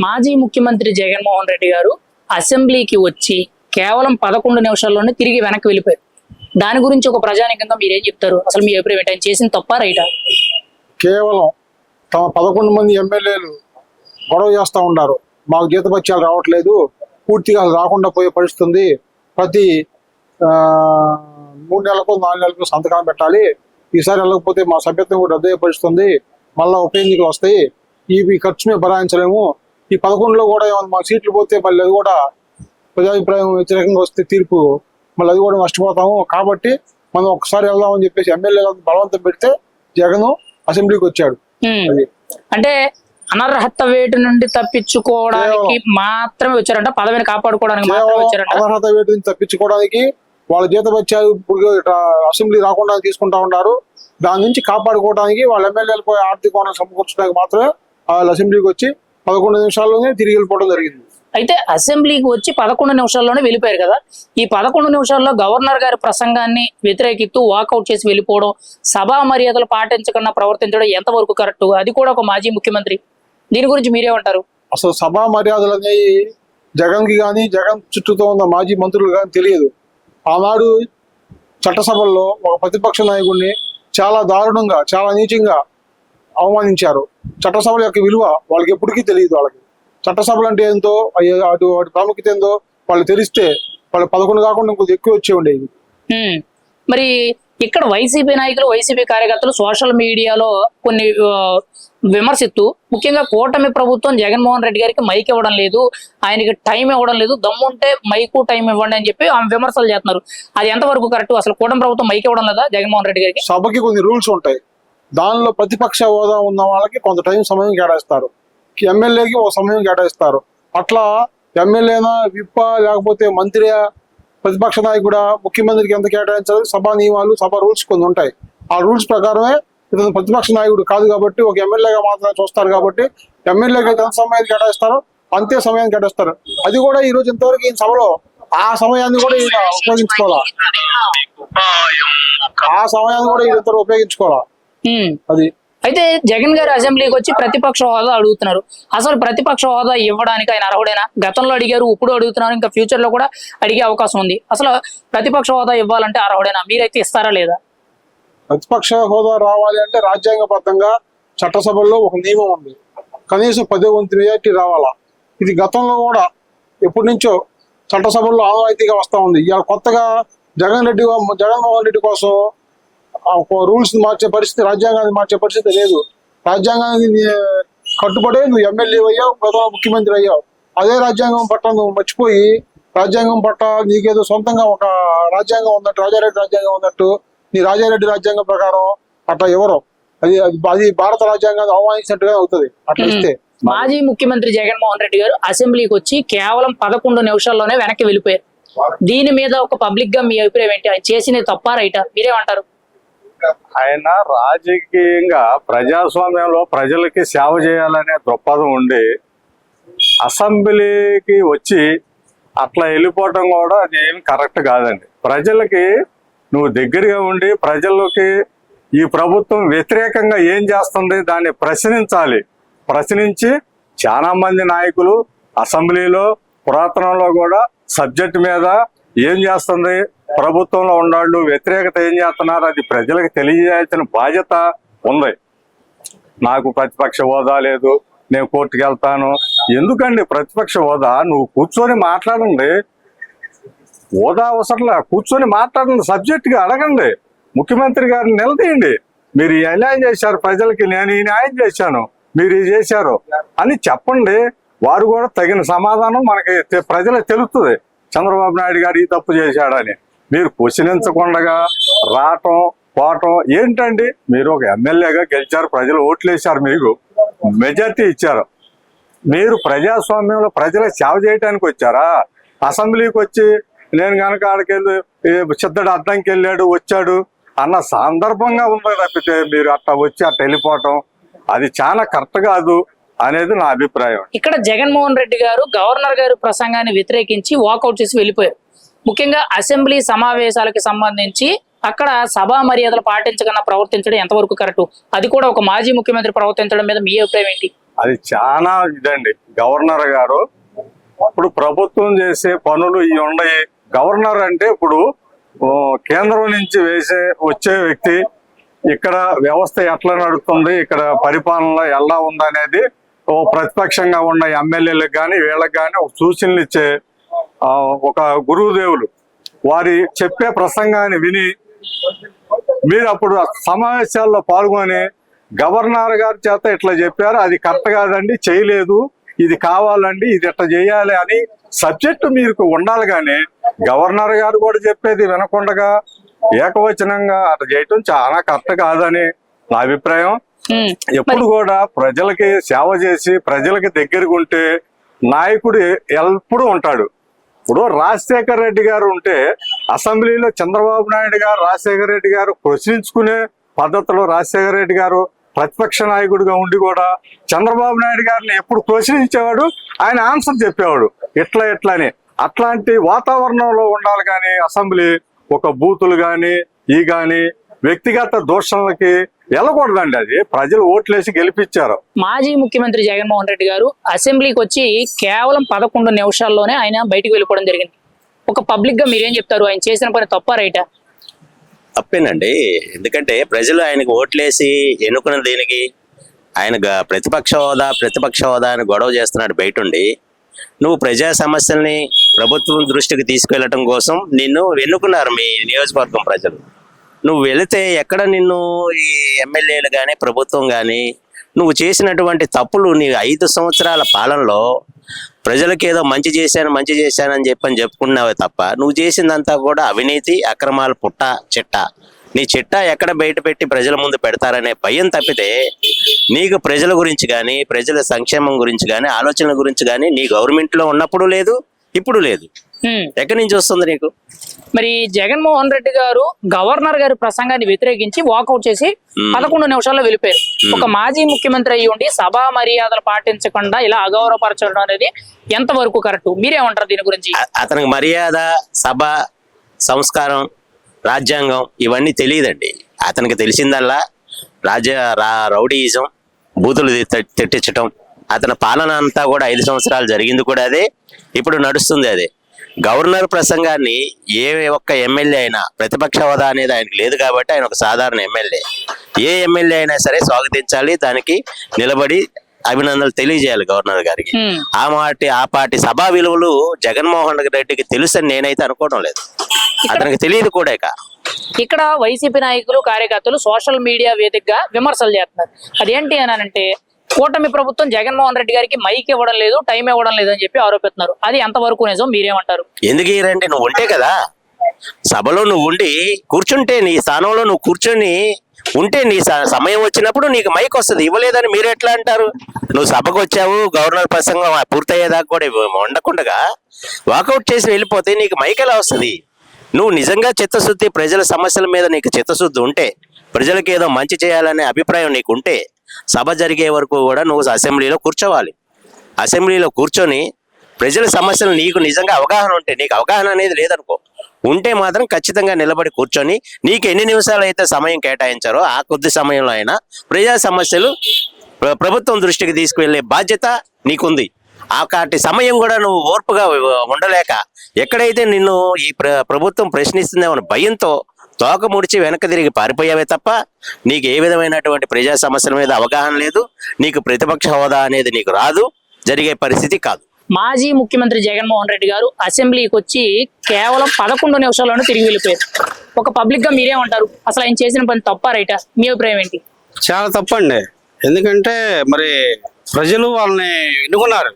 మాజీ ముఖ్యమంత్రి జగన్మోహన్ రెడ్డి గారు అసెంబ్లీకి వచ్చి కేవలం పదకొండు నిమిషాల్లోనే తిరిగి వెనక్కి వెళ్ళిపోయారు. దాని గురించి ఒక ప్రజానికంగా మీరేం చెప్తారు? అసలు మీ అభిప్రాయం ఏంటి? ఆయన చేసిన తప్ప రైటా? కేవలం తమ పదకొండు మంది ఎమ్మెల్యేలు గొడవ చేస్తూ ఉన్నారు. మాకు జీతపత్యాలు రావట్లేదు. పూర్తిగా రాకుండా పోయే పరిస్థితుంది. ప్రతి ఆ, మూడు నెలలకు నాలుగు నెలలకు సంతకాలు పెట్టాలి. ఈసారి వెళ్ళకపోతే మా సభ్యత్వం కూడా రద్దు అయ్యే మళ్ళీ ఉప ఎన్నికలు వస్తాయి. ఈ ఖర్చు మేము భరాయించలేము. ఈ పదకొండులో కూడా ఏమైనా మా సీట్లు పోతే మళ్ళీ అది కూడా ప్రజాభిప్రాయం వ్యతిరేకంగా వస్తే తీర్పు మళ్ళీ అది కూడా నష్టపోతాము. కాబట్టి మనం ఒకసారి వెళ్దామని చెప్పేసి ఎమ్మెల్యేలను బలవంతం పెడితే జగన్ అసెంబ్లీకి వచ్చాడు. అంటే అనర్హత వేటు నుండి తప్పించుకోవడానికి మాత్రమే వచ్చారంట. పదవిని కాపాడుకోవడానికి మాత్రమే కేవలం వచ్చారంట. అనర్హత వేటు నుంచి తప్పించుకోవడానికి వాళ్ళ జీతభత్యాలు ఇప్పుడు అసెంబ్లీ రాకుండా తీసుకుంటా ఉన్నారు. దాని నుంచి కాపాడుకోవడానికి వాళ్ళ ఎమ్మెల్యేలకు ఆర్థిక వనరులు సమకూర్చడానికి మాత్రమే వాళ్ళు అసెంబ్లీకి వచ్చి పదకొండు నిమిషాల్లోనే తిరిగి వెళ్ళిపోవడం జరిగింది. అయితే అసెంబ్లీకి వచ్చి పదకొండు నిమిషాల్లోనే వెళ్ళిపోయారు కదా. ఈ పదకొండు నిమిషాల్లో గవర్నర్ గారి ప్రసంగాన్ని వ్యతిరేకిస్తూ వాకౌట్ చేసి వెళ్ళిపోవడం సభా మర్యాదలు పాటించకుండా ప్రవర్తించడం ఎంతవరకు కరెక్ట్ అది కూడా ఒక మాజీ ముఖ్యమంత్రి. దీని గురించి మీరేమంటారు? అసలు సభా మర్యాదలు అనేవి జగన్కి కానీ జగన్ చుట్టూతో ఉన్న మాజీ మంత్రులు కానీ తెలియదు. ఆనాడు చట్టసభల్లో ఒక ప్రతిపక్ష నాయకుడిని చాలా దారుణంగా చాలా నీచంగా అవమానించారు. చట్టసభల యొక్క విలువ వాళ్ళకి ఎప్పటికీ తెలియదు వాళ్ళకి. చట్టసభలు అంటే ఏంటో అయ్య- అటు వాటి ప్రాముఖ్యత ఏందో వాళ్ళు తెలిస్తే వాళ్ళు పదకొండు కాకుండా ఇంకొద్ది ఎక్కువ వచ్చే ఉండేవి. మరి ఇక్కడ వైసీపీ నాయకులు వైసీపీ కార్యకర్తలు సోషల్ మీడియాలో కొన్ని విమర్శిస్తూ ముఖ్యంగా కూటమి ప్రభుత్వం జగన్మోహన్ రెడ్డి గారికి మైక్ ఇవ్వడం లేదు ఆయనకి టైం ఇవ్వడం లేదు దమ్ముంటే మైకు టైం ఇవ్వండి అని చెప్పి ఆమె విమర్శలు చేస్తున్నారు. అది ఎంతవరకు కరెక్ట్? అసలు కూటమి ప్రభుత్వం మైక్ ఇవ్వడం లేదా జగన్మోహన్ రెడ్డి గారికి? సభకి కొన్ని రూల్స్ ఉంటాయి. దానిలో ప్రతిపక్ష హోదా ఉన్న వాళ్ళకి కొంత టైం సమయం కేటాయిస్తారు. ఎమ్మెల్యేకి ఒక సమయం కేటాయిస్తారు. అట్లా ఎమ్మెల్యేనా విప్ప లేకపోతే మంత్రి ప్రతిపక్ష నాయకుడా ముఖ్యమంత్రికి ఎంత కేటాయించాలి? సభా నియమాలు సభ రూల్స్ కొన్ని ఉంటాయి. ఆ రూల్స్ ప్రకారమే ఇతను ప్రతిపక్ష నాయకుడు కాదు కాబట్టి ఒక ఎమ్మెల్యేగా మాత్రమే చూస్తారు కాబట్టి ఎమ్మెల్యేకి ఎంత సమయాన్ని కేటాయిస్తారో అంతే సమయాన్ని కేటాయిస్తారు. అది కూడా ఈ రోజు ఇంతవరకు ఈ సభలో ఆ సమయాన్ని కూడా ఈయన ఉపయోగించుకోవాలా? ఆ సమయాన్ని కూడా ఈయన ఉపయోగించుకోవాలా? అది. అయితే జగన్ గారు అసెంబ్లీకి వచ్చి ప్రతిపక్ష హోదా అడుగుతున్నారు. అసలు ప్రతిపక్ష హోదా ఇవ్వడానికి ఆయన అర్హుడేనా? గతంలో అడిగారు ఇప్పుడు అడుగుతున్నారు ఇంకా ఫ్యూచర్లో కూడా అడిగే అవకాశం ఉంది. అసలు ప్రతిపక్ష హోదా ఇవ్వాలంటే అర్హుడేనా? మీరైతే ఇస్తారా లేదా? ప్రతిపక్ష హోదా రావాలి అంటే రాజ్యాంగబద్ధంగా చట్టసభల్లో ఒక నియమం ఉంది. కనీసం పదో వంతు మెజార్టీ రావాలా? ఇది గతంలో కూడా ఎప్పటి నుంచో చట్టసభల్లో ఆనవాయితీగా వస్తా ఉంది. ఇవాళ కొత్తగా జగన్ రెడ్డి జగన్మోహన్ రెడ్డి కోసం రూల్స్ మార్చే పరిస్థితి రాజ్యాంగాన్ని మార్చే పరిస్థితి లేదు. రాజ్యాంగానికి నీ- కట్టుబడే నువ్వు ఎమ్మెల్యే అయ్యావు ప్రధాన ముఖ్యమంత్రి అయ్యావు. అదే రాజ్యాంగం పట్ల నువ్వు మర్చిపోయి రాజ్యాంగం పట్ల నీకేదో సొంతంగా ఒక రాజ్యాంగం ఉన్నట్టు రాజారెడ్డి రాజ్యాంగం ఉన్నట్టు నీ రాజారెడ్డి రాజ్యాంగం ప్రకారం అట్లా ఎవరు? అది అది- భారత రాజ్యాంగాన్ని అవమానించినట్టుగా అవుతుంది. అట్లా ఇస్తే. మాజీ ముఖ్యమంత్రి జగన్మోహన్ రెడ్డి గారు అసెంబ్లీకి వచ్చి కేవలం పదకొండు నిమిషాల్లోనే వెనక్కి వెళ్ళిపోయారు. దీని మీద ఒక పబ్లిక్గా మీ అభిప్రాయం ఏంటి? చేసినది తప్ప రైటా? మీరేమంటారు? ఆయన రాజకీయంగా ప్రజాస్వామ్యంలో ప్రజలకి సేవ చేయాలనే దృక్పథం ఉండి అసెంబ్లీకి వచ్చి అట్లా వెళ్ళిపోవటం కూడా అది ఏమి కరెక్ట్ కాదండి. ప్రజలకి నువ్వు దగ్గరగా ఉండి ప్రజలకి ఈ ప్రభుత్వం వ్యతిరేకంగా ఏం చేస్తుంది దాన్ని ప్రశ్నించాలి. ప్రశ్నించి చాలా మంది నాయకులు అసెంబ్లీలో పురాతనంలో కూడా సబ్జెక్ట్ మీద ఏం చేస్తుంది ప్రభుత్వంలో ఉన్నాళ్ళు వ్యతిరేకత ఏం చేస్తున్నారు? అది ప్రజలకు తెలియజేయాల్సిన బాధ్యత ఉంది. నాకు ప్రతిపక్ష హోదా లేదు నేను కోర్టుకు వెళ్తాను. ఎందుకండి ప్రతిపక్ష హోదా? నువ్వు కూర్చొని మాట్లాడండి. హోదా అవసరంలా కూర్చొని మాట్లాడండి సబ్జెక్టుగా అడగండి. ముఖ్యమంత్రి గారిని నిలదీయండి. మీరు ఈ అన్యాయం చేశారు ప్రజలకి నేను ఈ న్యాయం చేశాను మీరు ఇది చేశారు అని చెప్పండి. వారు కూడా తగిన సమాధానం మనకి ప్రజలకు తెలుస్తుంది. చంద్రబాబు నాయుడు గారు ఈ తప్పు చేశాడని. మీరు ప్రశ్నించకుండా రావటం పోవటం ఏంటండి? మీరు ఒక ఎమ్మెల్యేగా గెలిచారు ప్రజలు ఓట్లేశారు మీకు మెజార్టీ ఇచ్చారు. మీరు ప్రజాస్వామ్యంలో ప్రజల సేవ చేయడానికి వచ్చారా? అసెంబ్లీకి వచ్చి నేను కనుక ఆడికెళ్ళి సిద్ధడు అద్దంకి వెళ్ళాడు వచ్చాడు అన్న సందర్భంగా ఉంది తప్పితే మీరు అట్లా వచ్చి అట్లా వెళ్ళిపోవటం అది చాలా కరెక్ట్ కాదు అనేది నా అభిప్రాయం. ఇక్కడ జగన్మోహన్ రెడ్డి గారు గవర్నర్ గారి ప్రసంగాన్ని వ్యతిరేకించి వాకౌట్ చేసి వెళ్ళిపోయారు. ముఖ్యంగా అసెంబ్లీ సమావేశాలకు సంబంధించి అక్కడ సభా మర్యాదలు పాటించకుండా ప్రవర్తించడం ఎంతవరకు కరెక్ట్? అది కూడా ఒక మాజీ ముఖ్యమంత్రి ప్రవర్తించడం మీద మీ అభిప్రాయం ఏంటి? అది చాలా ఇదండి. గవర్నర్ గారు ఇప్పుడు ప్రభుత్వం చేసే పనులు ఇవి ఉన్నాయి. గవర్నర్ అంటే ఇప్పుడు కేంద్రం నుంచి వేసే వచ్చే వ్యక్తి ఇక్కడ వ్యవస్థ ఎట్లా నడుస్తుంది ఇక్కడ పరిపాలన ఎలా ఉందనేది ఓ ప్రతిపక్షంగా ఉన్న ఎమ్మెల్యేలకు కానీ వీళ్ళకి కానీ ఒక సూచనలు ఇచ్చే ఒక గురువుదేవులు వారి చెప్పే ప్రసంగాన్ని విని మీరు అప్పుడు సమావేశాల్లో పాల్గొని గవర్నర్ గారి చేత ఇట్లా చెప్పారు అది కరెక్ట్ కాదండి చేయలేదు ఇది కావాలండి ఇది ఇట్లా చేయాలి అని సబ్జెక్టు మీకు ఉండాలి కానీ గవర్నర్ గారు కూడా చెప్పేది వినకుండగా ఏకవచనంగా అట్లా చేయటం చాలా కరెక్ట్ కాదని నా అభిప్రాయం. ఎప్పుడు కూడా ప్రజలకి సేవ చేసి ప్రజలకి దగ్గరగా ఉంటే నాయకుడు ఎప్పుడు ఉంటాడు ఇప్పుడు రాజశేఖర్ రెడ్డి గారు ఉంటే అసెంబ్లీలో చంద్రబాబు నాయుడు గారు రాజశేఖర రెడ్డి గారు ప్రశ్నించుకునే పద్ధతిలో రాజశేఖర రెడ్డి గారు ప్రతిపక్ష నాయకుడిగా ఉండి కూడా చంద్రబాబు నాయుడు గారిని ఎప్పుడు ప్రశ్నించేవాడు ఆయన ఆన్సర్ చెప్పేవాడు. ఇట్లా ఇట్లా అని. అట్లాంటి వాతావరణంలో ఉండాలి కానీ అసెంబ్లీ ఒక బూతులు కానీ ఈ కానీ వ్యక్తిగత దూషణలకి వెళ్ళకూడదండి అది. ప్రజలు ఓట్లేసి గెలిపించారు. మాజీ ముఖ్యమంత్రి జగన్మోహన్ రెడ్డి గారు అసెంబ్లీకి వచ్చి కేవలం పదకొండు నిమిషాల్లోనే ఆయన బయటికి వెళ్ళిపోవడం జరిగింది. ఒక పబ్లిక్గా మీరేం చెప్తారు? ఆయన చేసిన పని తప్ప రైటా? తప్పేనండి. ఎందుకంటే ప్రజలు ఆయనకు ఓట్లేసి ఎన్నుకున్న దీనికి ఆయన గ- ప్రతిపక్ష హోదా ప్రతిపక్ష హోదా అని గొడవ చేస్తున్నాడు బయట ఉండి నువ్వు ప్రజా సమస్యల్ని ప్రభుత్వం దృష్టికి తీసుకెళ్ళటం కోసం నిన్ను ఎన్నుకున్నారు మీ నియోజకవర్గం ప్రజలు. నువ్వు వెళితే ఎక్కడ నిన్ను ఈ ఎమ్మెల్యేలు కానీ ప్రభుత్వం కానీ నువ్వు చేసినటువంటి తప్పులు నీ ఐదు సంవత్సరాల పాలనలో ప్రజలకు ఏదో మంచి చేశాను మంచి చేశానని చెప్పని చెప్పుకున్నావే తప్ప నువ్వు చేసిందంతా కూడా అవినీతి అక్రమాల పుట్ట చిట్ట. నీ చిట్ట ఎక్కడ బయట పెట్టి ప్రజల ముందు పెడతారనే భయం తప్పితే నీకు ప్రజల గురించి కానీ ప్రజల సంక్షేమం గురించి కానీ ఆలోచనల గురించి కానీ నీ గవర్నమెంట్లో ఉన్నప్పుడు లేదు ఇప్పుడు లేదు. ఎక్కడి నుంచి వస్తుంది నీకు? మరి జగన్మోహన్ రెడ్డి గారు గవర్నర్ గారి ప్రసంగాన్ని వ్యతిరేకించి వాకౌట్ చేసి. పదకొండు నిమిషాల్లో వెళ్ళిపోయారు. ఒక మాజీ ముఖ్యమంత్రి అయ్యి ఉండి సభా మర్యాదలు పాటించకుండా ఇలా అగౌరవపరచడం అనేది ఎంత వరకు కరెక్ట్? మీరేమంటారు దీని గురించి? అతనికి మర్యాద సభ సంస్కారం రాజ్యాంగం ఇవన్నీ తెలియదండి. అతనికి తెలిసిందల్లా రాజ్య రా రౌడీయిజం బూతులు తిట్టించటం అతని పాలన అంతా కూడా ఐదు సంవత్సరాలు జరిగింది కూడా అదే. ఇప్పుడు నడుస్తుంది అదే. గవర్నర్ ప్రసంగాన్ని ఏ ఒక్క ఎమ్మెల్యే అయినా ప్రతిపక్ష హోదా అనేది ఆయనకు లేదు కాబట్టి ఆయన ఒక సాధారణ ఎమ్మెల్యే. ఏ ఎమ్మెల్యే అయినా సరే స్వాగతించాలి దానికి నిలబడి అభినందనలు తెలియజేయాలి గవర్నర్ గారికి. ఆ మాటి ఆ పాటి సభా విలువలు జగన్మోహన్ రెడ్డికి తెలుసని నేనైతే అనుకోవడం లేదు. అతనికి తెలియదు కూడా ఇక. ఇక్కడ వైసీపీ నాయకులు కార్యకర్తలు సోషల్ మీడియా వేదికగా విమర్శలు చేస్తున్నారు. అదేంటి అని అంటే కూటమి ప్రభుత్వం జగన్మోహన్ రెడ్డి గారికి మైక్ ఇవ్వడం లేదు టైం ఇవ్వడం లేదు అని చెప్పి ఆరోపిస్తున్నారు. అది ఎంతవరకు నిజం మీరేమంటారు? ఎందుకు రండి నువ్వు ఉంటే కదా. సభలో నువ్వు ఉండి కూర్చుంటే నీ స్థానంలో నువ్వు కూర్చొని ఉంటే నీ స- సమయం వచ్చినప్పుడు నీకు మైక్ వస్తుంది. ఇవ్వలేదని మీరు ఎట్లా అంటారు? నువ్వు సభకు వచ్చావు గవర్నర్ ప్రసంగం పూర్తయ్యేదాకా కూడా ఉండకుండా ఉండకుండగా వాకౌట్ చేసి వెళ్ళిపోతే నీకు మైక్ ఎలా వస్తుంది? నువ్వు నిజంగా చిత్తశుద్ధి ప్రజల సమస్యల మీద నీకు చిత్తశుద్ధి ఉంటే ప్రజలకు ఏదో మంచి చేయాలనే అభిప్రాయం నీకు ఉంటే సభ జరిగే వరకు కూడా నువ్వు అసెంబ్లీలో కూర్చోవాలి. అసెంబ్లీలో కూర్చొని ప్రజల సమస్యలు నీకు నిజంగా అవగాహన ఉంటే నీకు అవగాహన అనేది లేదనుకో ఉంటే మాత్రం ఖచ్చితంగా నిలబడి కూర్చొని నీకు ఎన్ని నిమిషాలు అయితే సమయం కేటాయించారో ఆ కొద్ది సమయంలో అయినా ప్రజా సమస్యలు ప్రభుత్వం దృష్టికి తీసుకువెళ్ళే బాధ్యత నీకుంది. ఆ కాటి సమయం కూడా నువ్వు ఓర్పుగా ఉండలేక ఎక్కడైతే నిన్ను ఈ ప్ర ప్రభుత్వం ప్రశ్నిస్తుందేమో భయంతో తోక ముడిచి వెనక తిరిగి పారిపోయావే తప్ప నీకు ఏ విధమైనటువంటి ప్రజా సమస్యల మీద అవగాహన లేదు నీకు ప్రతిపక్ష హోదా అనేది నీకు రాదు జరిగే పరిస్థితి కాదు. మాజీ ముఖ్యమంత్రి జగన్మోహన్ రెడ్డి గారు అసెంబ్లీకి వచ్చి కేవలం పదకొండు నిమిషాల్లోనే తిరిగి వెళ్ళిపోయారు. ఒక పబ్లిక్గా మీరేమంటారు అసలు ఆయన చేసిన పని తప్ప రైటా? మీ అభిప్రాయం ఏంటి? చాలా తప్పండి. ఎందుకంటే మరి ప్రజలు వాళ్ళని ఎన్నుకున్నారు.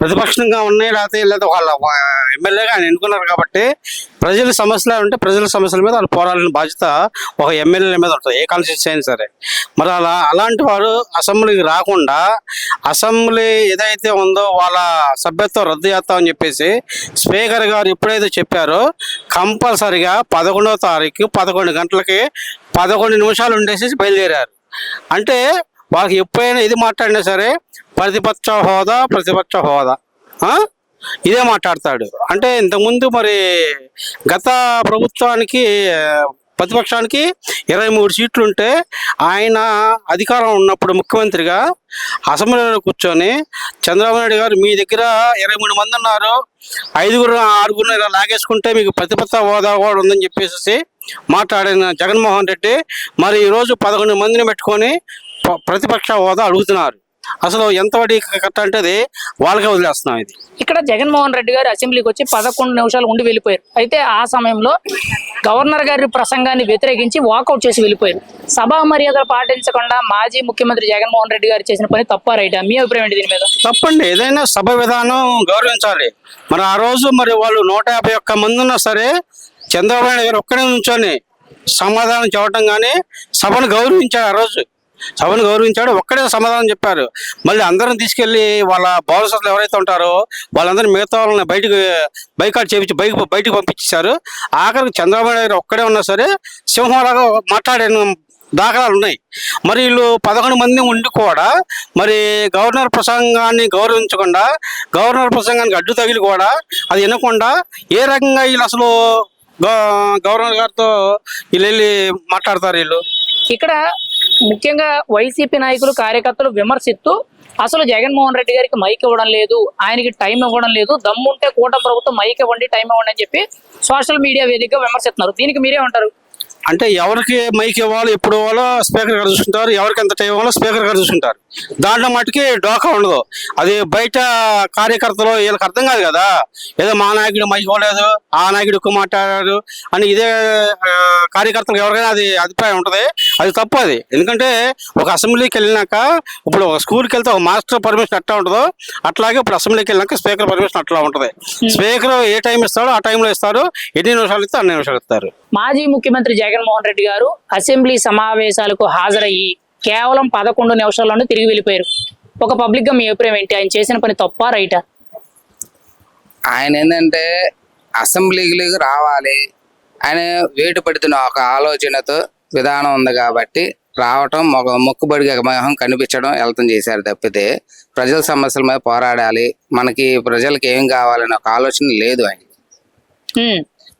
ప్రతిపక్షంగా ఉన్నాయి లేకపోతే లేదా వాళ్ళ ఎమ్మెల్యేగా ఆయన ఎన్నుకున్నారు కాబట్టి ప్రజల సమస్యలు ఉంటే ప్రజల సమస్యల మీద వాళ్ళు పోరాడిన బాధ్యత ఒక ఎమ్మెల్యేల మీద ఉంటుంది ఏ కాన్స్టిట్యూన్సీ అయినా సరే. మరి అలా అలాంటి వారు అసెంబ్లీకి రాకుండా అసెంబ్లీ ఏదైతే ఉందో వాళ్ళ సభ్యత్వం రద్దు చేస్తామని చెప్పేసి స్పీకర్ గారు ఎప్పుడైతే చెప్పారో కంపల్సరిగా పదకొండవ తారీఖు పదకొండు గంటలకి పదకొండు నిమిషాలు ఉండేసి బయలుదేరారు. అంటే వాళ్ళకి ఎప్పుడైనా ఇది మాట్లాడినా సరే ప్రతిపక్ష హోదా ప్రతిపక్ష హోదా. ఇదే మాట్లాడతాడు. అంటే ఇంతకుముందు మరి గత ప్రభుత్వానికి ప్రతిపక్షానికి ఇరవై మూడు సీట్లు ఉంటే ఆయన అధికారం ఉన్నప్పుడు ముఖ్యమంత్రిగా అసెంబ్లీలో కూర్చొని చంద్రబాబు నాయుడు గారు మీ దగ్గర ఇరవై మూడు మంది ఉన్నారు. ఐదుగురు ఆరుగురు ఇలా లాగేసుకుంటే మీకు ప్రతిపక్ష హోదా కూడా ఉందని చెప్పేసి మాట్లాడిన జగన్మోహన్ రెడ్డి మరి ఈరోజు పదకొండు మందిని పెట్టుకొని ప్రతిపక్ష హోదా అడుగుతున్నారు. అసలు ఎంత వడ్డీ కట్ట అంటే అది వాళ్ళకే వదిలేస్తున్నాం ఇది. ఇక్కడ జగన్మోహన్ రెడ్డి గారు అసెంబ్లీకి వచ్చి పదకొండు నిమిషాలు ఉండి వెళ్ళిపోయారు. అయితే ఆ సమయంలో గవర్నర్ గారి ప్రసంగాన్ని వ్యతిరేకించి వాకౌట్ చేసి వెళ్ళిపోయారు. సభా మర్యాదలు పాటించకుండా మాజీ ముఖ్యమంత్రి జగన్మోహన్ రెడ్డి గారు చేసిన పని తప్ప రైటా? మీ అభిప్రాయం ఏంటి దీని మీద? తప్పండి. ఏదైనా సభ విధానం గౌరవించాలి. మరి ఆ రోజు మరి వాళ్ళు నూట యాభై ఒక్క మంది ఉన్నా సరే చంద్రబాబు నాయుడు గారు ఒక్కడే నుంచొని సమాధానం చెప్పడం కానీ సభను గౌరవించాడు ఆ రోజు. సభను గౌరవించాడు ఒక్కడే సమాధానం చెప్పారు. మళ్ళీ అందరం తీసుకెళ్ళి వాళ్ళ బౌలసర్లు ఎవరైతే ఉంటారో వాళ్ళందరినీ మిగతా వాళ్ళని బయటకు బైకాట్ చేపించి బైక్ బయటకు పంపించేశారు. ఆఖరికి చంద్రబాబు నాయుడు ఒక్కడే ఉన్నా సరే సింహంలాగా మాట్లాడాను దాఖలాలు ఉన్నాయి. మరి వీళ్ళు పదకొండు మంది ఉండి కూడా మరి గవర్నర్ ప్రసంగాన్ని గౌరవించకుండా గవర్నర్ ప్రసంగానికి అడ్డు తగిలి కూడా అది వినకుండా ఏ రకంగా వీళ్ళు అసలు గవ- గవర్నర్ గారితో వీళ్ళు వెళ్ళి మాట్లాడతారు వీళ్ళు? ఇక్కడ ముఖ్యంగా వైసీపీ నాయకులు కార్యకర్తలు విమర్శిస్తూ అసలు జగన్మోహన్ రెడ్డి గారికి మైక్ ఇవ్వడం లేదు ఆయనకి టైం ఇవ్వడం లేదు దమ్ముంటే కూట ప్రభుత్వం మైక్ ఇవ్వండి టైం ఇవ్వండి అని చెప్పి సోషల్ మీడియా వేదికగా విమర్శిస్తున్నారు. దీనికి మీరేమంటారు అంటే ఎవరికి మైక్ ఇవ్వాలో ఎప్పుడు ఇవ్వాలో స్పీకర్ గారు చూసుకుంటారు ఎవరికి ఎంత టైం ఇవ్వాలో స్పీకర్ గారు చూసుకుంటారు. దాంట్లో మట్టుకి డోకా ఉండదు. అది బయట కార్యకర్తలు వీళ్ళకి అర్థం కాదు కదా. ఏదో మా నాయకుడు మైక్ ఇవ్వలేదు ఆ నాయకుడు ఎక్కువ మాట్లాడారు అని ఇదే కార్యకర్తలకు ఎవరికైనా అది అభిప్రాయం ఉంటుంది. అది తప్పు అది. ఎందుకంటే ఒక అసెంబ్లీకి వెళ్ళినాక ఇప్పుడు ఒక స్కూల్కి వెళ్తే ఒక మాస్టర్ పర్మిషన్ ఎట్లా ఉంటుందో అట్లాగే ఇప్పుడు అసెంబ్లీకి వెళ్ళినాక స్పీకర్ పర్మిషన్ అట్లా ఉంటుంది. స్పీకర్ ఏ టైం ఇస్తాడో ఆ టైంలో ఇస్తారు ఎన్ని నిమిషాలు ఇస్తే అన్ని నిమిషాలు ఇస్తారు. మాజీ ముఖ్యమంత్రి జగన్మోహన్ రెడ్డి గారు అసెంబ్లీ సమావేశాలకు హాజరయ్యి కేవలం పదకొండు నిమిషాల్లోనే తిరిగి వెళ్ళిపోయారు. ఒక పబ్లిక్గా మీ అభిప్రాయం ఏంటి? ఆయన చేసిన పని తప్ప రైటా? ఆయన ఏంటంటే అసెంబ్లీకి రావాలి. ఆయన వేటు పడుతున్న ఒక ఆలోచనతో విధానం ఉంది కాబట్టి రావటం మొగ మొక్కుబడిగా మొహం కనిపించడం వెళ్తాం చేశారు తప్పితే ప్రజల సమస్యల మీద పోరాడాలి. మనకి ప్రజలకు ఏం కావాలనే ఒక ఆలోచన లేదు ఆయన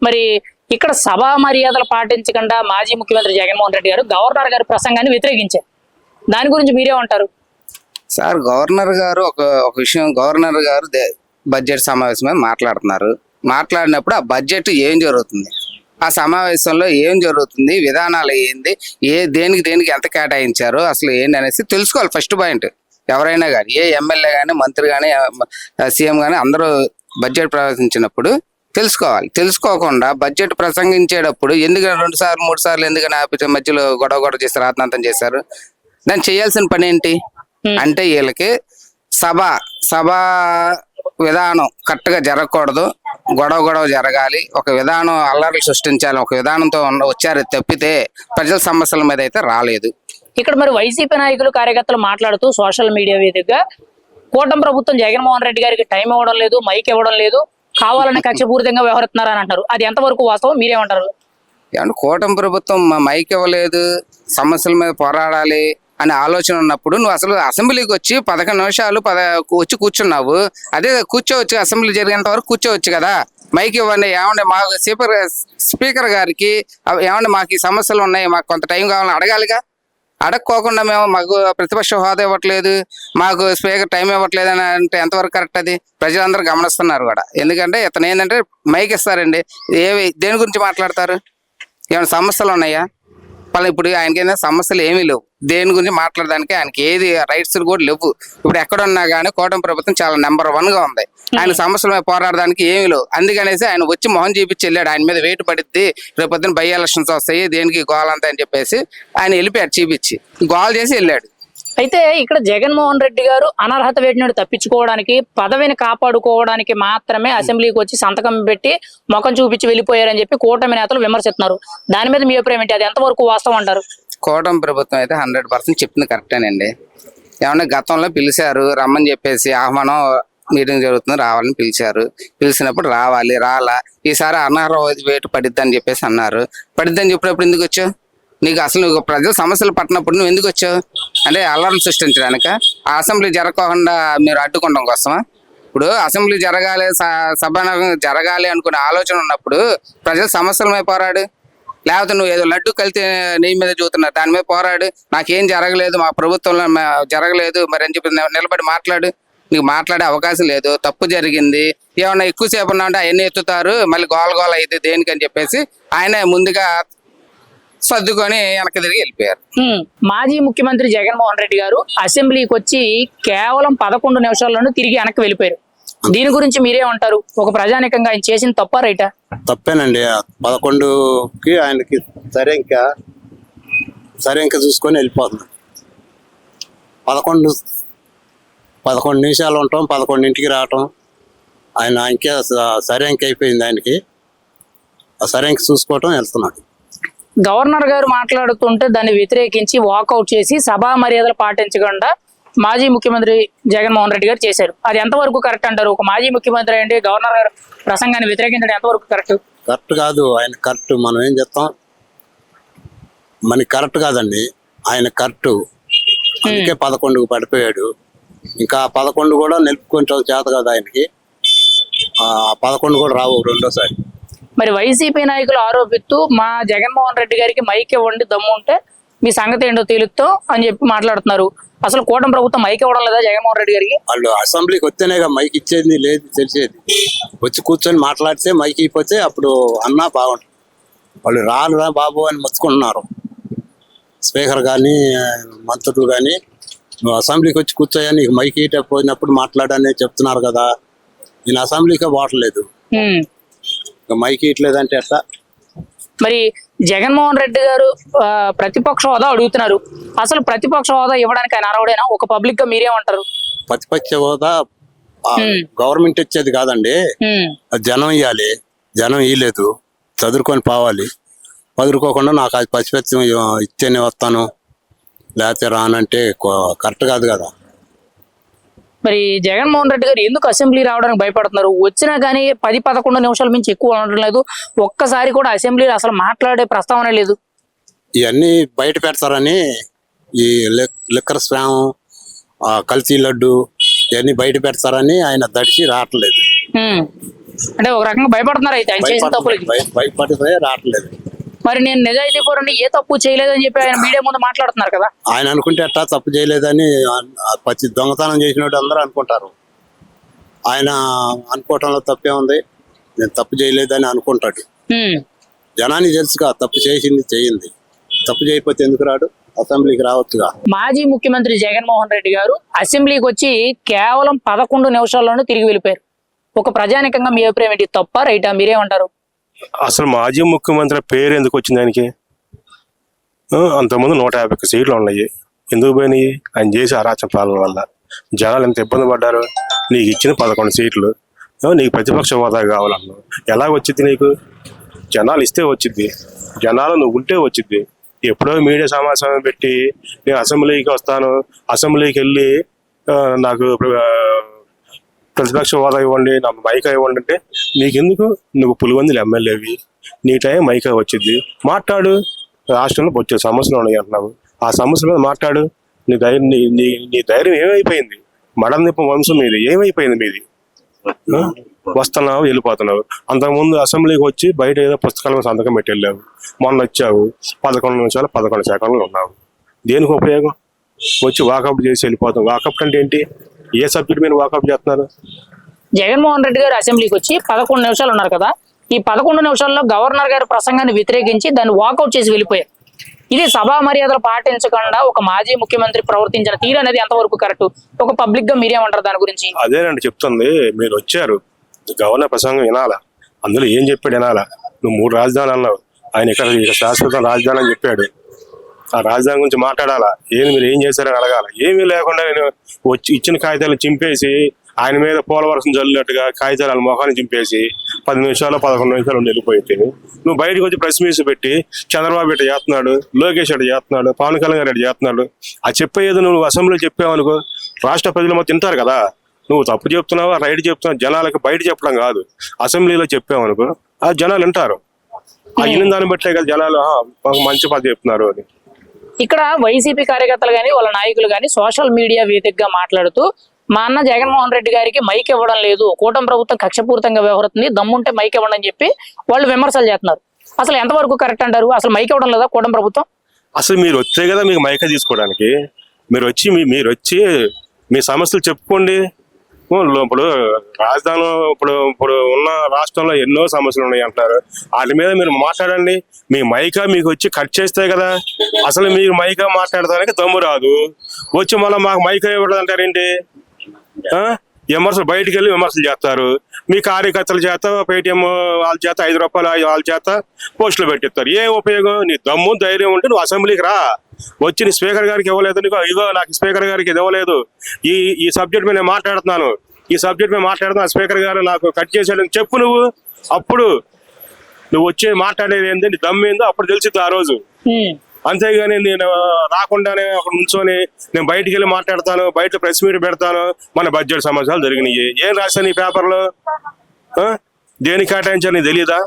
మరి ఇక్కడ సభా మర్యాదలు పాటించకుండా మాజీ ముఖ్యమంత్రి జగన్మోహన్ రెడ్డి గారు గవర్నర్ గారి ప్రసంగాన్ని వ్యతిరేకించారు. దాని గురించి మీరేమంటారు? సార్ గవర్నర్ గారు ఒక ఒక విషయం గవర్నర్ గారు బడ్జెట్ సమావేశం మీద మాట్లాడుతున్నారు. మాట్లాడినప్పుడు ఆ బడ్జెట్ ఏం జరుగుతుంది? ఆ సమావేశంలో ఏం జరుగుతుంది విధానాలు ఏంది ఏ దేనికి దేనికి ఎంత కేటాయించారు అసలు ఏంటి అనేసి తెలుసుకోవాలి ఫస్ట్ పాయింట్. ఎవరైనా కానీ ఏ ఎమ్మెల్యే కానీ మంత్రి కానీ సీఎం కానీ అందరూ బడ్జెట్ ప్రవేశించినప్పుడు తెలుసుకోవాలి. తెలుసుకోకుండా బడ్జెట్ ప్రసంగించేటప్పుడు ఎందుకు రెండు సార్లు మూడు సార్లు ఎందుకని ఆపి మధ్యలో గొడవ గొడవ చేసి రాత్నంతం చేశారు? దాన్ని చేయాల్సిన పని ఏంటి? అంటే వీళ్ళకి సభ సభ విధానం కరెక్ట్గా జరగకూడదు. గొడవ గొడవ జరగాలి. ఒక విధానం అల్లర్లు సృష్టించాలి. ఒక విధానంతో వచ్చారు తప్పితే ప్రజల సమస్యల మీద అయితే రాలేదు. ఇక్కడ మరి వైసీపీ నాయకులు కార్యకర్తలు మాట్లాడుతూ సోషల్ మీడియా వేదికగా కూటమి ప్రభుత్వం జగన్మోహన్ రెడ్డి గారికి టైం ఇవ్వడం లేదు మైక్ ఇవ్వడం లేదు కావాలని కక్షపూరితంగా వ్యవహరిస్తున్నారని అంటారు అది ఎంతవరకు వాస్తవం? మీరేమంటారు? కూటమి ప్రభుత్వం మైక్ ఇవ్వలేదు. సమస్యల మీద పోరాడాలి. అనే ఆలోచన ఉన్నప్పుడు నువ్వు అసలు అసెంబ్లీకి వచ్చి పదకొండు నిమిషాలు పద వచ్చి కూర్చున్నావు. అదే కూర్చోవచ్చు అసెంబ్లీ జరిగేంత వరకు కూర్చోవచ్చు కదా. మైక్ ఇవ్వండి ఏమంటే మాకు స్పీకర్ స్పీకర్ గారికి అవ్ ఏమంటే మాకు ఈ సమస్యలు ఉన్నాయి మాకు కొంత టైం కావాలని అడగాలిగా? అడగకోకుండా మేము మాకు ప్రతిపక్ష హోదా ఇవ్వట్లేదు మాకు స్పీకర్ టైం ఇవ్వట్లేదు అని అంటే ఎంతవరకు కరెక్ట్ అది? ప్రజలందరూ గమనిస్తున్నారు కూడా. ఎందుకంటే ఇతను ఏంటంటే మైక్ ఇస్తారండి. ఏవి దేని గురించి మాట్లాడతారు? ఏమైనా సమస్యలు ఉన్నాయా? వాళ్ళ ఇప్పుడు ఆయనకి ఏదైనా సమస్యలు ఏమీ లేవు. దేని గురించి మాట్లాడడానికి ఆయనకి ఏది రైట్స్ కూడా లేవు. ఇప్పుడు ఎక్కడున్నా కానీ కూటమి ప్రభుత్వం చాలా నెంబర్ వన్గా ఉంది. ఆయన సమస్యల పోరాడడానికి ఏమీ లేవు. అందుకనేసి ఆయన వచ్చి మొహం చూపించి వెళ్ళాడు. ఆయన మీద వెయిట్ పడిద్ది. రేపు పొద్దున్న బై ఎలక్షన్స్ వస్తాయి. దేనికి గోల్ అంతా అని చెప్పేసి ఆయన వెళ్ళిపోయాడు చూపించి. గోల్ చేసి వెళ్ళాడు. అయితే ఇక్కడ జగన్మోహన్ రెడ్డి గారు అనర్హత వేటినాడు తప్పించుకోవడానికి పదవిని కాపాడుకోవడానికి మాత్రమే అసెంబ్లీకి వచ్చి సంతకం పెట్టి ముఖం చూపించి వెళ్ళిపోయారని చెప్పి కూటమి నేతలు విమర్శిస్తున్నారు. దాని మీద మీ అభిప్రాయం ఏంటి? అది ఎంతవరకు వాస్తవం అంటారు? కూటమి ప్రభుత్వం అయితే హండ్రెడ్ పర్సెంట్ చెప్పింది కరెక్టేనండి. ఏమన్నా గతంలో పిలిచారు రమ్మని చెప్పేసి ఆహ్వానం మీటింగ్ జరుగుతుంది రావాలని పిలిచారు. పిలిచినప్పుడు రావాలి రాలా. ఈసారి అనర్హత వేటు పడిద్ది అని చెప్పేసి అన్నారు. పడిద్దని చెప్పినప్పుడు ఎందుకు వచ్చావు? నీకు అసలు ప్రజల సమస్యలు పట్టినప్పుడు నువ్వు ఎందుకు వచ్చావు? అంటే అల్లర్లు సృష్టించడానిక? ఆ అసెంబ్లీ జరగకుండా మీరు అడ్డుకోవడం కోసమా? ఇప్పుడు అసెంబ్లీ జరగాలి సభ జరగాలి అనుకునే ఆలోచన ఉన్నప్పుడు ప్రజల సమస్యల మీద పోరాడు. లేకపోతే నువ్వు ఏదో లడ్డు కలితే నెయ్యి మీద చూస్తున్నారు దాని మీద పోరాడు. నాకేం జరగలేదు మా ప్రభుత్వంలో జరగలేదు మరి అని చెప్పి నిలబడి మాట్లాడు. నీకు మాట్లాడే అవకాశం లేదు తప్పు జరిగింది. ఏమన్నా ఎక్కువసేపు ఉన్నా అంటే అవన్నీ ఎత్తుతారు మళ్ళీ గోల గోల అయితే దేనికని చెప్పేసి ఆయన ముందుగా సర్దుకొని వెనక్కి తిరిగి వెళ్ళిపోయారు. మాజీ ముఖ్యమంత్రి జగన్మోహన్ రెడ్డి గారు అసెంబ్లీకి వచ్చి కేవలం పదకొండు నిమిషాల్లోనూ తిరిగి వెనక్కి వెళ్ళిపోయారు. దీని గురించి మీరేమంటారు ఒక ప్రజానికంగా ఆయన చేసిన తప్ప రైటా? తప్పేనండి. పదకొండుకి ఆయనకి సరే ఇంకా సరే ఇంకా చూసుకొని వెళ్ళిపోతున్నాం. పదకొండు పదకొండు నిమిషాలు ఉంటాం పదకొండింటికి రావటం. ఆయన ఇంకే స- సరే ఇంక అయిపోయింది ఆయనకి. ఆ సరే ఇంక చూసుకోవటం వెళ్తున్నాడు. గవర్నర్ గారు మాట్లాడుతుంటే దాన్ని వ్యతిరేకించి వాకౌట్ చేసి సభా మర్యాదలు పాటించకుండా మాజీ ముఖ్యమంత్రి జగన్మోహన్ రెడ్డి గారు చేశారు. అది ఎంతవరకు కరెక్ట్ అంటారు? ఒక మాజీ ముఖ్యమంత్రి అంటే గవర్నర్ గారు ప్రసంగాన్ని వ్యతిరేకించడం ఎంతవరకు కరెక్ట్ కరెక్ట్ కాదు ఆయన కరెక్ట్ మనం ఏం చేస్తాం? మనకి కరెక్ట్ కాదండి. ఆయన కరెక్ట్ అందుకే పదకొండుకు పడిపోయాడు. ఇంకా పదకొండు కూడా నిలుపుకుంటాం చేత కాదు ఆయనకి. ఆ పదకొండు కూడా రావు రెండోసారి. మరి వైసీపీ నాయకులు ఆరోపిస్తూ మా జగన్మోహన్ రెడ్డి గారికి మైక్ ఇవ్వండి దమ్ము ఉంటే మీ సంగతి ఏంటో తేలుతో అని చెప్పి మాట్లాడుతున్నారు. అసలు కూటమి ప్రభుత్వం మైక్ ఇవ్వడం లేదా జగన్మోహన్ రెడ్డి గారికి? వాళ్ళు అసెంబ్లీకి వస్తేనేగా మైక్ ఇచ్చేది లేదు తెలిసేది. వచ్చి కూర్చొని మాట్లాడితే మైక్ ఇవ్వకపోతే అప్పుడు అన్నా బాగుంటుంది. వాళ్ళు రాలురా బాబు అని మొత్తుకుంటున్నారు. స్పీకర్ కానీ మంత్రులు కానీ నువ్వు అసెంబ్లీకి వచ్చి కూర్చోయా నీకు మైక్ ఇవ్వకపోయినప్పుడు మాట్లాడని చెప్తున్నారు కదా. నేను అసెంబ్లీకే పోవట్లేదు. మైక్ ఇవ్వట్లేదంటే ఎట్లా? మరి జగన్మోహన్ రెడ్డి గారు ప్రతిపక్ష హోదా అడుగుతున్నారు. అసలు ప్రతిపక్ష హోదా ఇవ్వడానికి ఆయన అరవడేనా ఒక పబ్లిక్గా మీరేమంటారు ప్రతిపక్ష హోదా. గవర్నమెంట్ ఇచ్చేది కాదండి. జనం ఇవ్వాలి జనం ఇవ్వలేదు చదువుకొని పోవాలి. చదువుకోకుండా నాకు అది పసిపెత్తం ఇస్తేనే వస్తాను. లేకపోతే రానంటే కరెక్ట్ కాదు కదా. మరి జగన్మోహన్ రెడ్డి గారు ఎందుకు అసెంబ్లీ రావడానికి భయపడుతున్నారు? వచ్చినా కానీ పది పదకొండు నిమిషాల మించి ఎక్కువ ఉండడం లేదు. ఒక్కసారి కూడా అసెంబ్లీలో అసలు మాట్లాడే ప్రస్తావన లేదు. ఇవన్నీ బయట పెడతారని ఈ లిక్- లిక్కర్ స్వామ్ ఆ కల్తీ లడ్డు ఇవన్నీ బయట పెడతారని ఆయన దడిచి రావట్లేదు. అంటే ఒక రకంగా భయపడుతున్నారు అయితే ఆయన చేసిన తప్పులకి. భయ- భయపడిపోయి రావట్లేదు. మరి నేను నిజాయితీ పరుని ఏ తప్పు చేయలేదని చెప్పి ఆయన మీడియా ముందు మాట్లాడుతున్నారు కదా. ఆయన అనుకుంటే అట్టా తప్పు చేయలేదని పచ్చి దొంగతనం చేసినట్టు అందరూ అనుకుంటారు. ఆయన అనుకోవటంలో తప్పే ఉంది. నేను తప్పు చేయలేదని అనుకుంటాడు. హ్మ్. జనానికి తెలుసుగా తప్పు చేసింది చేయింది. తప్పు చేయకపోతే ఎందుకు రాడు? అసెంబ్లీకి రావచ్చుగా. మాజీ ముఖ్యమంత్రి జగన్మోహన్ రెడ్డి గారు అసెంబ్లీకి వచ్చి కేవలం పదకొండు నిమిషాల్లోనే తిరిగి వెళ్ళిపోయారు. ఒక ప్రజానికంగా మీ అభిప్రాయం ఏంటి? తప్ప రైటా? మీరేమంటారు? అసలు మాజీ ముఖ్యమంత్రి పేరు ఎందుకు వచ్చింది ఆయనకి? అంతకుముందు నూట యాభై ఒక్క సీట్లు ఉన్నాయి. ఎందుకు పోయినాయి? ఆయన చేసి అరాచక పాలన వల్ల. జనాలు ఎంత ఇబ్బంది పడ్డారు? నీకు ఇచ్చిన పదకొండు సీట్లు. నీకు ప్రతిపక్ష హోదా కావాలన్నా ఎలా వచ్చింది నీకు? జనాలు ఇస్తే వచ్చింది. జనాలు నువ్వు ఉంటే వచ్చింది. ఎప్పుడో మీడియా సమావేశం పెట్టి నేను అసెంబ్లీకి వస్తాను అసెంబ్లీకి వెళ్ళి నాకు ప్రతిపక్ష హోదా ఇవ్వండి నాకు మైకా ఇవ్వండి అంటే నీకెందుకు? నువ్వు పులివందులు ఎమ్మెల్యేవి నీ టైం మైకా వచ్చింది. మాట్లాడు. రాష్ట్రంలో వచ్చే సమస్యలు ఉన్నాయి అంటున్నావు. ఆ సమస్యల మీద మాట్లాడు. నీ ధైర్యం నీ నీ నీ ధైర్యం ఏమైపోయింది? మడనిప్ప వంశం మీది ఏమైపోయింది మీది? వస్తున్నావు వెళ్ళిపోతున్నావు. అంతకుముందు అసెంబ్లీకి వచ్చి బయట ఏదో పుస్తకాల మీద సంతకం పెట్టి వెళ్ళావు. మొన్న వచ్చావు. పదకొండు నిమిషాలు పదకొండు సెకండ్లు ఉన్నావు. దేనికి ఉపయోగం? వచ్చి వాకప్ చేసి వెళ్ళిపోతాం వాకప్ అంటే ఏంటి? ఏ సబ్జెక్ట్ మీద వాకప్ చేస్తున్నారు? జగన్మోహన్ రెడ్డి గారు అసెంబ్లీకి వచ్చి పదకొండు నిమిషాలు ఉన్నారు కదా. ఈ పదకొండు నిమిషాల్లో గవర్నర్ గారి ప్రసంగాన్ని వ్యతిరేకించి దాన్ని వాకౌట్ చేసి వెళ్ళిపోయారు. ఇది సభా మర్యాదలు పాటించకుండా ఒక మాజీ ముఖ్యమంత్రి ప్రవర్తించిన తీరు అనేది ఎంతవరకు కరెక్ట్ ఒక పబ్లిక్గా మీరేమంటారు దాని గురించి? అదేనండి చెప్తుంది. మీరు వచ్చారు. గవర్నర్ ప్రసంగం వినాలా? అందులో ఏం చెప్పాడు వినాలా? నువ్వు మూడు రాజధానులు అన్నావు. ఆయన ఇక్కడ ఇక్కడ శాశ్వత రాజధాని అని చెప్పాడు. ఆ రాజధాని గురించి మాట్లాడాలా? ఏంది మీరు ఏం చేశారని అడగాల? ఏమీ లేకుండా నేను వచ్చి ఇచ్చిన కాగితాలు చింపేసి ఆయన మీద పోలవరసం జల్లినట్టుగా కాగితాలు వాళ్ళ మొఖాన్ని చింపేసి పది నిమిషాలు పదకొండు నిమిషాలు ఉండి వెళ్ళిపోయింది. నువ్వు బయటకు వచ్చి ప్రెస్ మీట్స్ పెట్టి చంద్రబాబు ఇటు చేస్తున్నాడు లోకేష్ ఇటు చేస్తున్నాడు పవన్ కళ్యాణ్ గారు చేస్తున్నాడు. ఆ చెప్పేది నువ్వు అసెంబ్లీలో చెప్పావనుకో రాష్ట్ర ప్రజలు మొత్తం తింటారు కదా. నువ్వు తప్పు చెప్తున్నావా రైట్ చెప్తున్నావు జనాలకు బయట చెప్పడం కాదు. అసెంబ్లీలో చెప్పావనుకో ఆ జనాలు వింటారు. ఆ ఇల్లు దాన్ని బట్టే కదా జనాలు "ఆ, మాకు మంచి పని చెప్తున్నారు అని. ఇక్కడ వైసీపీ కార్యకర్తలు గాని వాళ్ళ నాయకులు గాని సోషల్ మీడియా వేదికగా మాట్లాడుతూ మా అన్న జగన్మోహన్ రెడ్డి గారికి మైక్ ఇవ్వడం లేదు. కూటమి ప్రభుత్వం కక్షపూరితంగా వ్యవహరిస్తుంది. దమ్ముంటే మైక్ ఇవ్వండి అని చెప్పి వాళ్ళు విమర్శలు చేస్తున్నారు. అసలు ఎంతవరకు కరెక్ట్ అంటారు? అసలు మైక్ ఇవ్వడం లేదా కూటమి ప్రభుత్వం? అసలు మీరు వచ్చే కదా మీకు మైక తీసుకోవడానికి. మీరు వచ్చి మీ- మీరు వచ్చి మీ సమస్యలు చెప్పుకోండి. ఇప్పుడు రాజధానిలో ఇప్పుడు ఇప్పుడు రాష్ట్రంలో ఎన్నో సమస్యలు ఉన్నాయి అంటారు వాటి మీద మీరు మాట్లాడండి. మీ మైకా మీకు వచ్చి కట్ చేస్తే కదా అసలు మీరు మైకా మాట్లాడడానికి దమ్ము రాదు. వచ్చి మళ్ళీ మాకు మైకా ఇవ్వడం అంటారేంటి ఆ? విమర్శలు బయటికి వెళ్ళి విమర్శలు చేస్తారు. మీ కార్యకర్తల చేత పేటిఎం వాళ్ళ చేత ఐదు రూపాయలు వాళ్ళ చేత పోస్టులు పెట్టిస్తారు. ఏ ఉపయోగం? నీ దమ్ము ధైర్యం ఉంటే నువ్వు అసెంబ్లీకి రా. వచ్చి నీ స్పీకర్ గారికి ఇవ్వలేదు నీకు ఇగో నాకు స్పీకర్ గారికి ఇది ఇవ్వలేదు. ఈ ఈ సబ్జెక్ట్ మీద నేను మాట్లాడుతున్నాను. ఈ సబ్జెక్ట్ మీద మాట్లాడుతున్నా స్పీకర్ గారు నాకు కట్ చేశాడని చెప్పు నువ్వు. అప్పుడు నువ్వు వచ్చి మాట్లాడేది ఏంటి నీ దమ్ము ఏందో అప్పుడు తెలిసిద్ది ఆ రోజు. అంతేగాని నేను రాకుండానే అక్కడ నుంచొని నేను బయటికి వెళ్ళి మాట్లాడతాను బయట ప్రెస్ మీట్ పెడతాను. మన బడ్జెట్ సమస్యలు జరిగినాయి ఏం రాశాను ఈ పేపర్లో? దేనికి కేటాయించాను నీకు తెలీదా?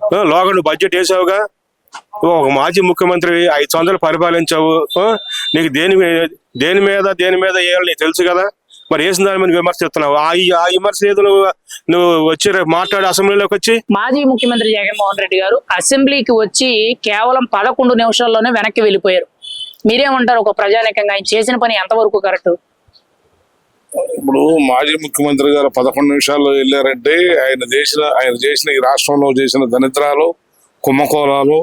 ఆ, లోగడ నువ్వు బడ్జెట్ వేసావుగా? ఒక మాజీ ముఖ్యమంత్రి ఐదు వందలు పరిపాలించావు? నీకు దేని దేని మీద దేని మీద వేయాలి నీకు తెలుసు కదా? మరి వేసిన దాని మీద విమర్శిస్తున్నావు ఆ ఈ- ఆ విమర్శ ఏదో నువ్వు నువ్వు వచ్చి మాట్లాడి అసెంబ్లీలోకి వచ్చి. మాజీ ముఖ్యమంత్రి జగన్మోహన్ రెడ్డి గారు అసెంబ్లీకి వచ్చి కేవలం పదకొండు నిమిషాల్లోనే వెనక్కి వెళ్ళిపోయారు. మీరేమంటారు? ఒక ప్రజానికంగా ఆయన చేసిన పని ఎంతవరకు కరెక్ట్? ఇప్పుడు మాజీ ముఖ్యమంత్రి గారు పదకొండు నిమిషాల్లో వెళ్ళారంటే ఆయన చేసిన ఆయన చేసిన ఈ రాష్ట్రంలో చేసిన దరిద్రాలు కుంభకోణాలు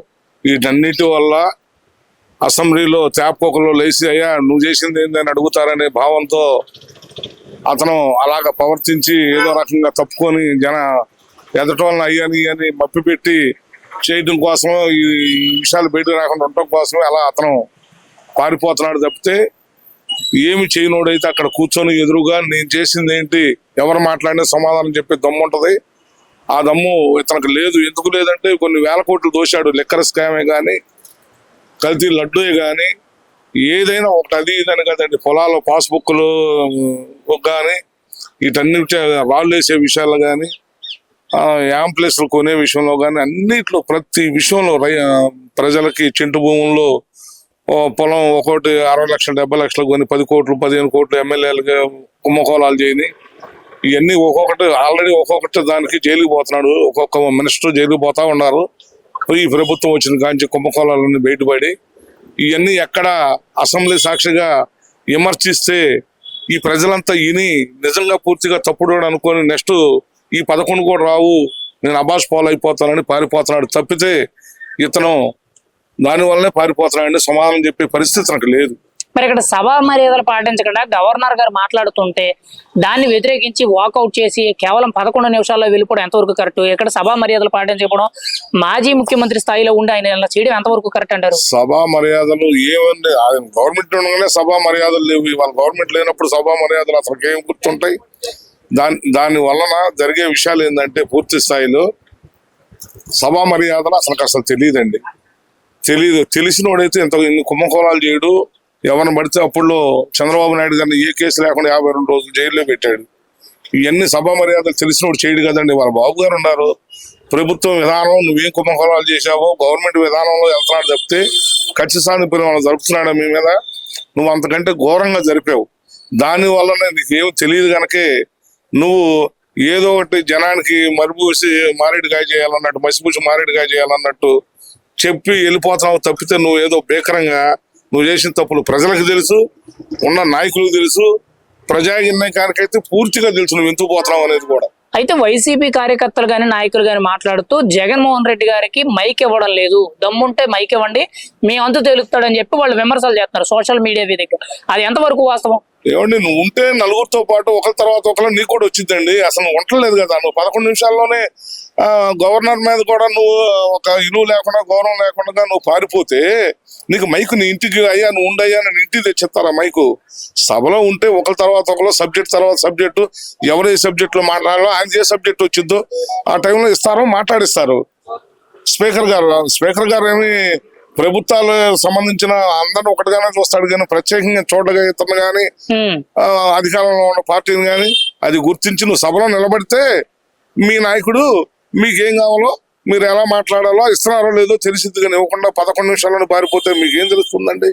వీటన్నిటి వల్ల అసెంబ్లీలో తేపకోకలో లేచి అయ్యా నువ్వు చేసింది ఏందని అడుగుతారనే భావంతో అతను అలాగ ప్రవర్తించి ఏదో రకంగా తప్పుకొని జన ఎదటోళ్ళని అయ్యని అని మప్పిపెట్టి చేయడం కోసం ఈ విషయాలు బయట రాకుండా ఉండటం కోసం అలా అతను పారిపోతున్నాడు తప్పితే ఏమి చేయనోడైతే అక్కడ కూర్చొని ఎదురుగా నేను చేసింది ఏంటి ఎవరు మాట్లాడినా సమాధానం చెప్పే దమ్ము ఉంటుంది. ఆ దమ్ము ఇతనికి లేదు. ఎందుకు లేదంటే కొన్ని వేల కోట్లు దోశాడు. లెక్కర స్కామే కానీ కల్తీ లడ్డూయే కానీ ఏదైనా ఒకటి అది ఇదని కదండి. పొలాల్లో పాస్బుక్లు కానీ వీటన్నిటి రాళ్ళు వేసే విషయాలు కానీ యాంప్లెస్లు కొనే విషయంలో కానీ అన్నిట్లో ప్రతి విషయంలో ప్రజలకి చింటు భూముల్లో పొలం ఒకటి అరవై లక్షలు డెబ్బై లక్షలు కొని పది కోట్లు పదిహేను కోట్లు ఎమ్మెల్యేలుగా కుంభకోణాలు చేయని ఇవన్నీ ఒక్కొక్కటి ఆల్రెడీ ఒక్కొక్కటి దానికి జైలుకి పోతున్నాడు. ఒక్కొక్క మినిస్టర్ జైలుకి పోతా ఉన్నారు. ఈ ప్రభుత్వం వచ్చిన కాంచి కుంభకోణాలన్నీ బయటపడి ఇవన్నీ ఎక్కడ అసెంబ్లీ సాక్షిగా విమర్శిస్తే ఈ ప్రజలంతా ఇని నిజంగా పూర్తిగా తప్పుడు అనుకొని నెక్స్ట్ ఈ పదకొండు కూడా రావు నేను అబాస్ పాలు అయిపోతానని పారిపోతున్నాడు. తప్పితే ఇతను దానివల్లనే పారిపోతున్నాడని సమాధానం చెప్పే పరిస్థితి నాకు లేదు. మరి ఇక్కడ సభా మర్యాదలు పాటించకుండా గవర్నర్ గారు మాట్లాడుతుంటే దాన్ని వ్యతిరేకించి వాకౌట్ చేసి కేవలం పదకొండు నిమిషాల్లో వెళ్ళిపోవడం ఎంతవరకు కరెక్ట్? ఇక్కడ సభా మర్యాదలు పాటించకపోవడం మాజీ ముఖ్యమంత్రి స్థాయిలో ఉండి ఆయన ఇలా చేయడం ఎంతవరకు కరెక్ట్ అంటారు? సభా మర్యాదలు ఏమండి ఆయన గవర్నమెంట్ ఉండగానే సభా మర్యాదలు లేవు. ఇవాళ గవర్నమెంట్ లేనప్పుడు సభా మర్యాదలు అసలు ఏం గుర్తుంటాయి? దాని దాని వలన జరిగే విషయాలు ఏంటంటే పూర్తి స్థాయిలో సభా మర్యాదలు అసలు అసలు తెలియదండి. తెలియదు తెలిసినోడైతే ఇంత ఇన్ని కుంభకోణాలు చేయడు. ఎవరిని పడితే అప్పుడులో చంద్రబాబు నాయుడు గారిని ఏ కేసు లేకుండా యాభై రెండు రోజులు జైల్లో పెట్టాడు. ఇవన్నీ సభా మర్యాదలు తెలిసినోడు చేయడు కదండి. వాళ్ళ బాబు గారు ఉన్నారు. ప్రభుత్వం విధానం నువ్వేం కుంభకోణాలు చేశావో గవర్నమెంట్ విధానంలో వెళ్తున్నాడు తప్పితే ఖచ్చితంగా వాళ్ళు జరుపుతున్నాడు మీ మీద? నువ్వు అంతకంటే ఘోరంగా జరిపావు. దాని వల్లనే నీకు ఏం తెలియదు కనుకే నువ్వు ఏదో ఒకటి జనానికి మరుపూసి మారేడుకాయ చేయాలన్నట్టు మసిపూసి మారేడుకాయ చేయాలన్నట్టు చెప్పి వెళ్ళిపోతున్నావు తప్పితే నువ్వు ఏదో భీకరంగా నువ్వు చేసిన తప్పులు ప్రజలకు తెలుసు ఉన్న నాయకులకు తెలుసు ప్రజాగిన్నకానికైతే పూర్తిగా తెలుసు నువ్వు ఎందుకు పోతున్నావు అనేది కూడా. అయితే వైసీపీ కార్యకర్తలు గాని నాయకులు గాని మాట్లాడుతూ జగన్మోహన్ రెడ్డి గారికి మైక్ ఇవ్వడం లేదు. దమ్ముంటే మైక్ ఇవ్వండి మేమంతా అంతు తెలుస్తాడని చెప్పి వాళ్ళు విమర్శలు చేస్తున్నారు సోషల్ మీడియా వేదిక. అది ఎంతవరకు వాస్తవం? ఏమండి నువ్వు ఉంటే నలుగురితో పాటు ఒకరి తర్వాత ఒకరు నీకు కూడా వచ్చిందండి అసలు ఉండలేదు కదా నువ్వు పదకొండు నిమిషాల్లోనే గవర్నర్ మీద కూడా నువ్వు ఒక ఇలువ లేకుండా గౌరవం లేకుండా నువ్వు పారిపోతే నీకు మైకు నీ ఇంటికి అయ్యా నువ్వు ఉండయ్యా నేను ఇంటికి తెచ్చిస్తారా మైకు? సభలో ఉంటే ఒకరి తర్వాత ఒకరు సబ్జెక్ట్ తర్వాత సబ్జెక్టు ఎవరు ఏ సబ్జెక్టులో మాట్లాడాలో ఆయన ఏ సబ్జెక్ట్ వచ్చిందో ఆ టైంలో ఇస్తారో మాట్లాడిస్తారు. స్పీకర్ గారు స్పీకర్ గారు ఏమి ప్రభుత్వాలు సంబంధించిన అందరిని ఒకటిగానే చూస్తాడు కానీ ప్రత్యేకంగా చూడగా ఇతను కానీ అధికారంలో ఉన్న పార్టీని కానీ అది గుర్తించి నువ్వు సభలో నిలబడితే మీ నాయకుడు మీకేం కావాలో మీరు ఎలా మాట్లాడాలో ఇస్తున్నారో లేదో తెలిసింది కానీ ఇవ్వకుండా పదకొండు నిమిషాలను పారిపోతే మీకు ఏం తెలుస్తుందండి?